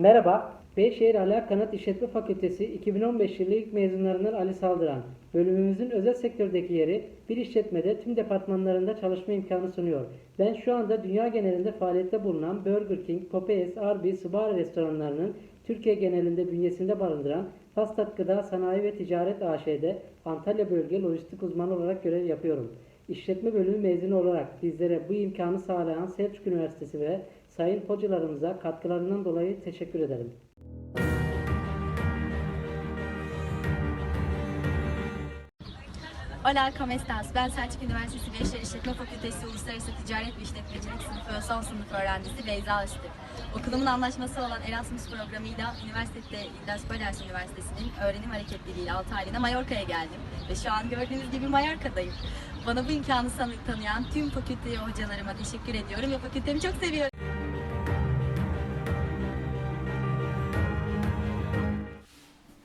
Merhaba, Beyşehir Ala Kanat İşletme Fakültesi 2015 yılı ilk mezunlarından Ali Saldıran. Bölümümüzün özel sektördeki yeri bir işletmede tüm departmanlarında çalışma imkanı sunuyor. Ben şu anda dünya genelinde faaliyette bulunan Burger King, Popeyes, Arby's, Sbarro restoranlarının Türkiye genelinde bünyesinde barındıran Fastat Gıda Sanayi ve Ticaret AŞ'de Antalya Bölge Lojistik Uzmanı olarak görev yapıyorum. İşletme bölümü mezunu olarak bizlere bu imkanı sağlayan Selçuk Üniversitesi ve sayın hocalarımıza katkılarından dolayı teşekkür ederim. Hola, ¿cómo estás? Ben Selçuk Üniversitesi Beyşehir İşletme Fakültesi Uluslararası Ticaret ve İşletmecilik sınıfı son sınıf öğrencisi Beyza Öztürk. Okulumun anlaşması olan Erasmus programıyla üniversitede Las Baleares Üniversitesi'nin öğrenim hareketliliğiyle 6 aylığına Mallorca'ya geldim. Ve şu an gördüğünüz gibi Mallorca'dayım. Bana bu imkanı tanıyan tüm fakülte hocalarıma teşekkür ediyorum ve fakültemi çok seviyorum.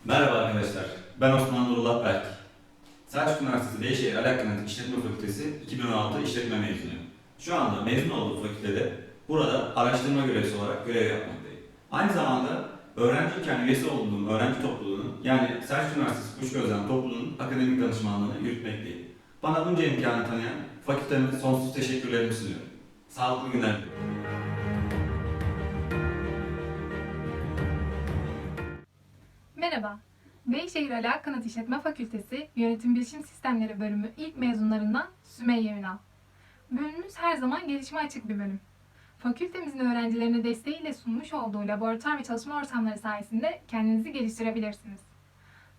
Merhaba arkadaşlar, ben Osman Nurullah Berk. Selçuk Üniversitesi Beyşehir Alakanet İşletme Fakültesi 2016 İşletme mezunuyum. Şu anda mezun olduğum fakültede burada araştırma görevlisi olarak görev yapmaktayım. Aynı zamanda öğrenciyken üyesi olduğum öğrenci topluluğunun yani Selçuk Üniversitesi Kuş Gözlem topluluğunun akademik danışmanlığını yürütmekteyim. Bana bunca imkanı tanıyan fakülteme sonsuz teşekkürlerimi sunuyorum. Sağlıklı günler. Merhaba. Beyşehir Ala Kanat İşletme Fakültesi Yönetim Bilişim Sistemleri bölümü ilk mezunlarından Sümeyye Ünal. Bölümümüz her zaman gelişime açık bir bölüm. Fakültemizin öğrencilerine desteğiyle sunmuş olduğu laboratuvar ve çalışma ortamları sayesinde kendinizi geliştirebilirsiniz.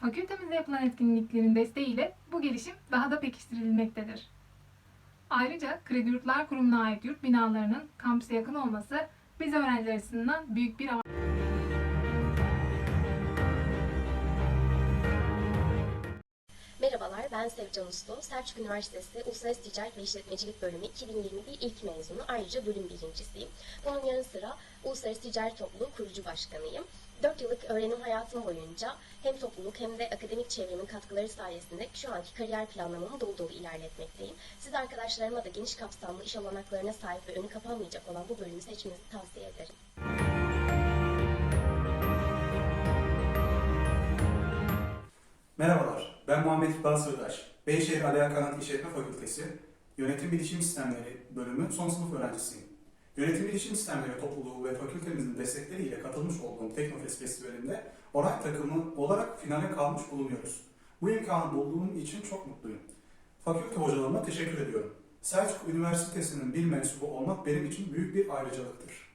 Fakültemizde yapılan etkinliklerin desteğiyle bu gelişim daha da pekiştirilmektedir. Ayrıca Kredi Yurtlar Kurumu'na ait yurt binalarının kampüse yakın olması biz öğrenciler açısından büyük bir avantaj. Merhabalar, ben Sevcan Uslu. Selçuk Üniversitesi Uluslararası Ticaret ve İşletmecilik Bölümü 2021 ilk mezunu, ayrıca bölüm birincisiyim. Bunun yanı sıra Uluslararası Ticaret Topluluğu kurucu başkanıyım. 4 yıllık öğrenim hayatım boyunca hem topluluk hem de akademik çevremin katkıları sayesinde şu anki kariyer planlamamı dolu dolu ilerletmekteyim. Siz arkadaşlarıma da geniş kapsamlı iş olanaklarına sahip ve önü kapanmayacak olan bu bölümü seçmenizi tavsiye ederim. Merhabalar, ben Muhammed İkbal Sırdaş. Beyşehir Ali Kanat İşletme Fakültesi Yönetim Bilişim Sistemleri bölümü son sınıf öğrencisiyim. Yönetim Bilişim Sistemleri topluluğu ve fakültemizin destekleriyle katılmış olduğum Teknofest Festivali'nde oray takımı olarak finale kalmış bulunuyoruz. Bu imkanı bulduğum için çok mutluyum. Fakülte hocalarıma teşekkür ediyorum. Selçuk Üniversitesi'nin bir mensubu olmak benim için büyük bir ayrıcalıktır.